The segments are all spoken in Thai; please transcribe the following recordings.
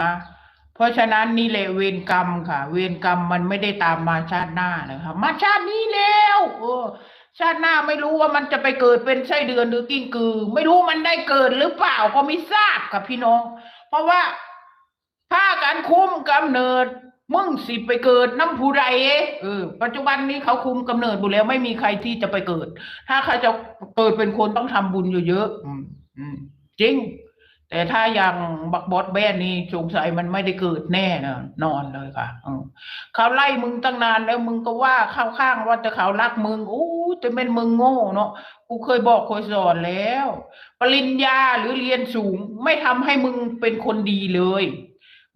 นะเพราะฉะนั้นนี่แหละเวรกรรมค่ะ เวรกรรมมันไม่ได้ตามมาชาติหน้านะคะมาชาตินี้แล้วเออ ชาติหน้าไม่รู้ว่ามันจะไปเกิดเป็นไส้เดือนหรือกิ้งกือ ไม่รู้มันได้เกิดหรือเปล่าก็ไม่ทราบค่ะพี่น้อง เพราะว่าถ้าการคุมกำเนิดมึงสิไปเกิดน้ำผู้ใดเออ ปัจจุบันนี้เขาคุมกำเนิดบุแล้วไม่มีใครที่จะไปเกิด ถ้าเขาจะเกิดเป็นคนต้องทำบุญเยอะๆอืมจริง แต่ถ้าอย่างบักบอสแบนนี่สงสัยมันไม่ได้เกิดแน่นะนอนเลยค่ะเขาไล่มึงตั้งนานแล้วมึงก็ว่าเข้าข้างว่าจะเขารักมึงอู้จะเป็นมึงโง่เนาะกูเคยบอกเคยสอนแล้ว ปริญญาหรือเรียนสูง ไม่ทำให้มึงเป็นคนดีเลย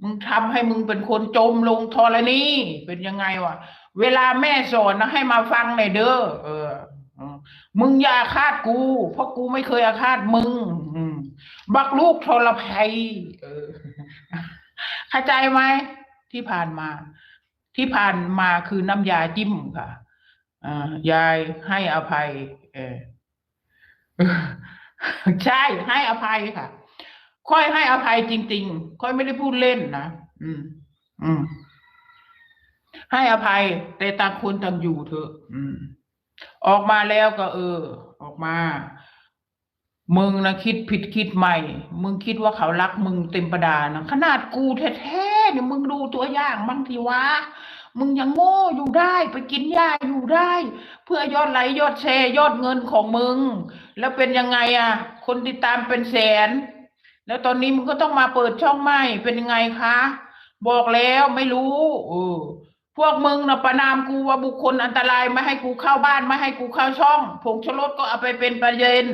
มึงทำให้มึงเป็นคนจมลงธรณีเป็นยังไงวะเวลาแม่สอนนะให้มาฟังหน่อยเด้อเออ มึงอย่าอาฆาตกู เพราะกูไม่เคยอาฆาตมึงอื บักลูกทรภัย เออเข้าใจไหมที่ผ่านมา ที่ผ่านมาคือน้ำยาจิ้มค่ะอ่ายายให้อภัย เออใช่ให้อภัยค่ะ ค่อยให้อภัยจริง ๆ ค่อยไม่ได้พูดเล่นนะอืม อืม ให้อภัย แต่ต่างคนต่างอยู่เถอะ อืม ออกมาแล้วก็ เออ ออกมา มึงนะคิดผิดคิดใหม่ มึงคิดว่าเขารักมึงเต็มประดานะขนาดกูแท้ๆเนี่ยมึงดูตัวอย่างบ้างทีวะ มึงยังโง่อยู่ได้ ไปกินยาอยู่ได้ เพื่อยอดไลค์ยอดแชร์ยอดเงินของมึง แล้วเป็นยังไงอะ คนติดตามเป็นแสน แล้วตอนนี้มึงก็ต้องมาเปิดช่องใหม่เป็นยังไงคะ บอกแล้วไม่รู้เออ พวกมึงนะประนามกูว่าบุคคลอันตรายไม่ให้กูเข้าบ้านไม่ให้กูเข้าช่องผงชรสก็เอาไปเป็นประเด็น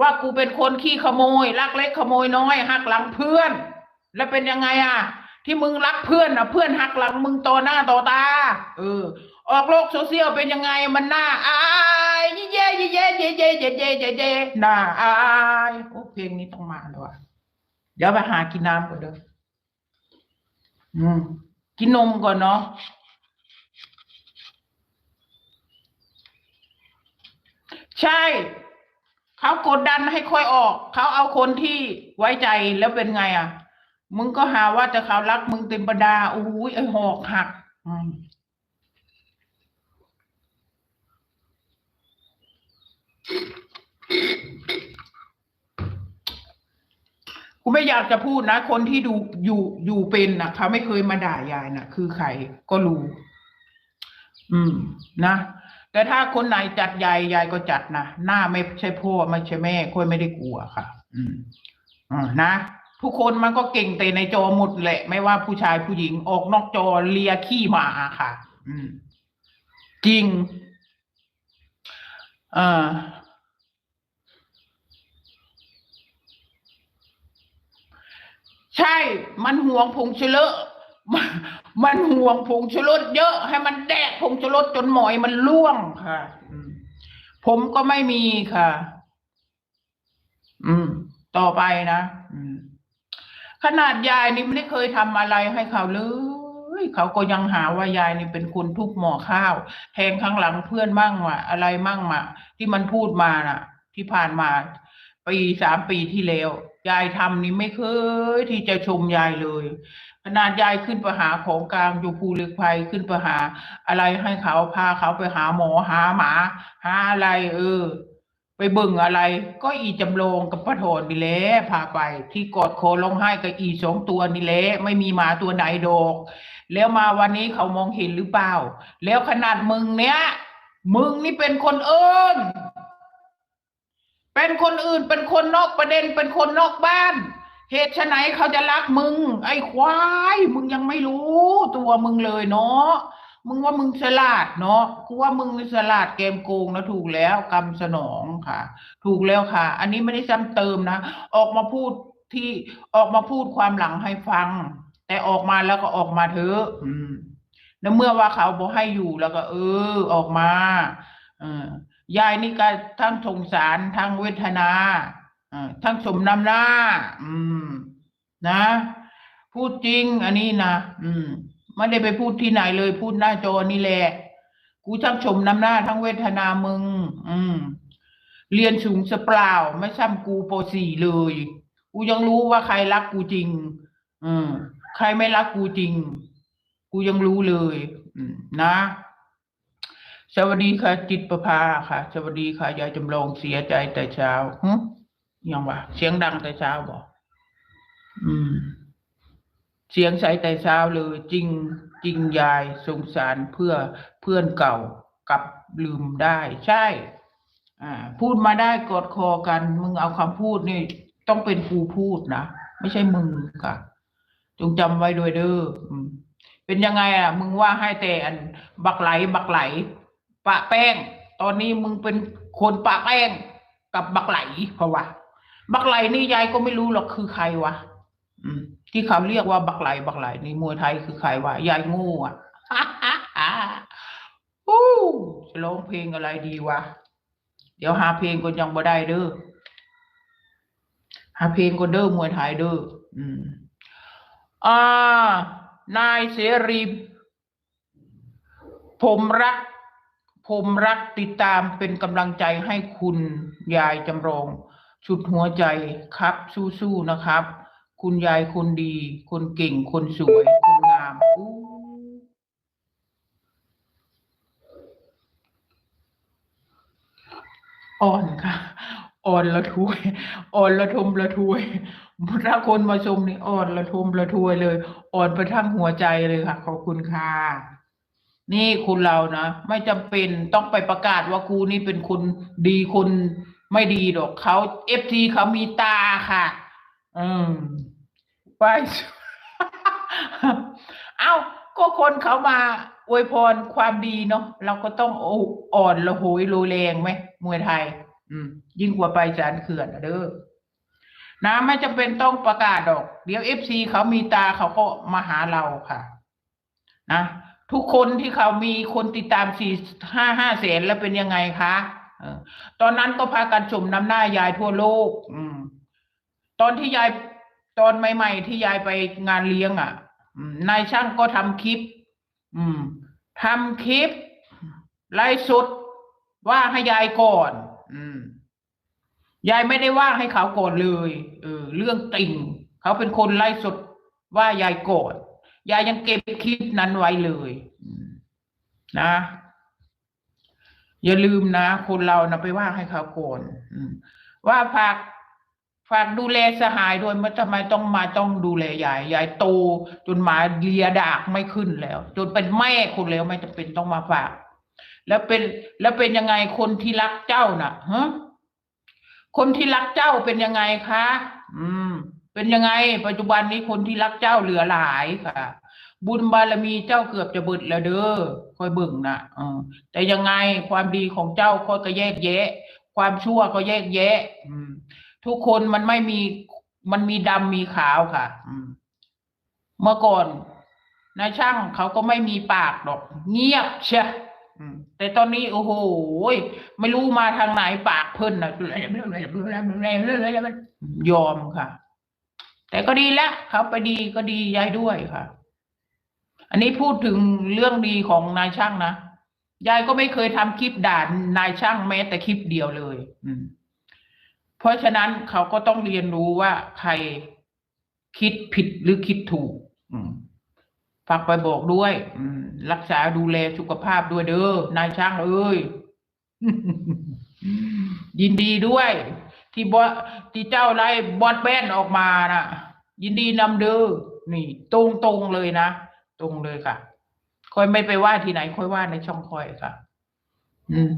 ว่ากูเป็นคนขี้ขโมยลักเล็กขโมยน้อยหักหลังเพื่อน แล้วเป็นยังไงอะ ที่มึงรักเพื่อนอะเพื่อนหักหลังมึงต่อหน้าต่อตา เออ ออกโลกโซเชียลเป็นยังไงมันน่าอายเย่เย่เย่เย่เย่เย่เย่เย่เย่เย่น่าอายโอ้เพลงนี้ต้องมาแล้วอะเดี๋ยวไปหากินน้ำก่อนเด้ออืมกินนมก่อนเนาะ ใช่ เขากดดันให้ค่อยออก เขาเอาคนที่ไว้ใจแล้วเป็นไงอะ มึงก็หาว่าจะเขารักมึงเต็มประดาโอ้ยไอหอกหักกูไม่อยากจะพูดนะ คนที่ดูอยู่อยู่เป็นนะเขาไม่เคยมาด่ายายนะคือใครก็รู้ อืม นะ แต่ถ้าคนไหนจัดยายยายก็จัดนะหน้าไม่ใช่พ่อไม่ใช่แม่ค่อยไม่ได้กลัวค่ะ อืมอนะ ทุกคนมันก็เก่งแต่ในจอหมดแหละ ไม่ว่าผู้ชายผู้หญิงออกนอกจอเลียขี้หมาค่ะ อืม จริงอ่าใช่ มันห่วงผงชูรสมัน มันห่วงผงชูรสเยอะให้มันแดกผงชูรสจนหมอยมันร่วงค่ะ ผมก็ไม่มีค่ะ อืม ต่อไปนะอืมขนาดยายนี่ไม่ได้เคยทำอะไรให้เขาเลยเขาก็ยังหาว่ายายนี่เป็นคนทุบหม้อข้าว แทงข้างหลังเพื่อนมั่งว่ะอะไรมั่งมาที่มันพูดมาน่ะ ที่ผ่านมา ปีสามปีที่แล้ว ยายทำนี่ไม่เคยที่จะชมยายเลยขนาดยายขึ้นไปหาของกลางอยู่ภูเหล็กไฟขึ้นไปหา อะไรให้เขาพาเขาไปหาหมอหาหมา หาอะไร เออ ไปเบิ่งอะไร ก็อีจำลองกับป้าโทนนี่แหละพาไป ที่กอดคอร้องไห้กับอีสองตัวนี่แหละไม่มีหมาตัวไหนดอกแล้วมาวันนี้เขามองเห็นหรือเปล่า แล้วขนาดมึงเนี้ยมึงนี่เป็นคนเอิญ เป็นคนอื่นเป็นคนนอกประเด็นเป็นคนนอกบ้าน เหตุไฉนเขาจะรักมึง ไอ้ควาย มึงยังไม่รู้ตัวมึงเลยเนาะมึงว่ามึงฉลาดเนาะกูว่ามึงฉลาดเกมโกงนะถูกแล้วกำสนองค่ะ ถูกแล้วค่ะ อันนี้ไม่ได้ซ้ำเติมนะ ออกมาพูดที่ออกมาพูดความหลังให้ฟัง แต่ออกมาแล้วก็ออกมาเถอะอืมแล้วเมื่อว่าเขาบอกให้อยู่แล้วก็ เออ ออกมา เออ ยายนี่ก็ทั้งสงสารทั้งเวทนาทั้งสมนำหน้า อืม นะ พูดจริง อันนี้นะอืมไม่ได้ไปพูดที่ไหนเลย พูดหน้าจอนี่แหละ กูทั้งชมนำหน้าทั้งเวทนามึง อืม เรียนสูงสเปล่า ไม่ซ้ำกูปสี่เลย กูยังรู้ว่าใครรักกูจริง อืม ใครไม่รักกูจริง กูยังรู้เลย อืม นะ สวัสดีค่ะ จิตประภาค่ะ สวัสดีค่ะยายจำลองเสียใจแต่เช้าหึยังวะเสียงดังแต่เช้าบอกอืม เสียงใสแต่เช้าเลยจริงจริงยายสงสารเพื่อเพื่อนเก่ากับลืมได้ ใช่ อ่า พูดมาได้กอดคอกัน มึงเอาคำพูดนี่ต้องเป็นกูพูดนะไม่ใช่มึงค่ะ จงจำไว้ด้วยเด้อเป็นยังไงอะ มึงว่าให้แต่อัน บักไหล บักไหล ปะแป้ง ตอนนี้มึงเป็นคนปะแป้งกับบักไหลเพราะว่า บักไหลนี่ยายก็ไม่รู้หรอกคือใครวะอืมที่เขาเรียกว่าบักไหลบักไหลนี่มวยไทยคือใครวะยายงูอะฮู้จะร้องเพลงอะไรดีวะเดี๋ยวหาเพลงก็ยังบ่ได้เด้อหาเพลงก็เด้อมวยไทยเด้ออืมอ่านายเสรีผมรัก ผมรักติดตามเป็นกำลังใจให้คุณยายจำลอง สุดหัวใจครับสู้ๆนะครับ คุณยายคนดี คนเก่ง คนสวย คนงามอู้อ่อนค่ะ อ่อนละทวย อ่อนละทมละทวยถ้าคนมาชมนี่อ่อนละทมละทวยเลย อ่อนไปทั้งหัวใจเลยค่ะ ขอบคุณค่ะ นี่คุณเรานะไม่จำเป็นต้องไปประกาศว่ากูนี่เป็นคนดีคนไม่ดีหรอกเขาเอฟทีเขามีตาค่ะ อืมไปเอ้าก็คนเขามาอวยพรความดีเนาะเราก็ต้องอ้อ่อนละโหยโรแรงไหมมวยไทย อืม ยิ่งกว่าไปจานเขื่อนอะเด้อนะไม่จำเป็นต้องประกาศดอก เดี๋ยวเอฟซีเขามีตาเขาก็มาหาเราค่ะ นะ ทุกคนที่เขามีคนติดตามสี่ห้าห้าแสนแล้วเป็นยังไงคะอตอนนั้นก็พากันชมน้ำหน้ายายทั่วโลกอืมตอนที่ยายตอนใหม่ ๆ ที่ยายไปงานเลี้ยงอะนายช่างก็ทำคลิปอืมทำคลิป ไล่สดว่าให้ยายก่อนอืมยายไม่ได้ว่าให้เขาก่อนเลยเออเรื่องติ่ง เขาเป็นคนไล่สดว่ายายก่อน ยายยังเก็บคลิปนั้นไว้เลยนะ อย่าลืมนะ คนเรานะไปว่าให้เขาก่อนว่าฝากฝากดูแลสหายด้วยมันทำไมต้องมาต้องดูแลยายยายโต จนหมาเลียดากไม่ขึ้นแล้ว จนเป็นแม่คุณแล้วไม่จำเป็นต้องมาฝาก แล้วเป็น แล้วเป็นยังไงคนที่รักเจ้าน่ะฮะคนที่รักเจ้าเป็นยังไงคะ อืม เป็นยังไง ปัจจุบันนี้คนที่รักเจ้าเหลือหลายค่ะ บุญบารมีเจ้าเกือบจะเบิดแล้วเด้อคอยเบิ่งนะเออแต่ยังไงความดีของเจ้าคอยก็แยกแยะ ความชั่วก็แยกแยะ อืม ทุกคนมันไม่มีมันมีดำมีขาวค่ะ อืม เมื่อก่อนนายช่างเขาก็ไม่มีปากดอก เงียบเชียแต่ตอนนี้โอ้โหไม่รู้มาทางไหนปากเพิ่นนะยอมค่ะ แต่ก็ดีแล้วเขาไปดีก็ดียายด้วยค่ะ อันนี้พูดถึงเรื่องดีของนายช่างนะยายก็ไม่เคยทำคลิปด่านายช่างแม้แต่คลิปเดียวเลย อืม เพราะฉะนั้นเขาก็ต้องเรียนรู้ว่าใครคิดผิดหรือคิดถูก อืมฝากไปบอกด้วย อืม รักษาดูแลสุขภาพด้วยเด้อนายช่างเอ้ยยินดีด้วย ที่บอที่เจ้าไล่บอดแบนออกมาน่ะ ยินดีนำเด้อนี่ ตรงตรงเลยนะ ตรงเลยค่ะค่อยไม่ไปว่าที่ไหนค่อยว่าในช่องคอยค่ะ อืม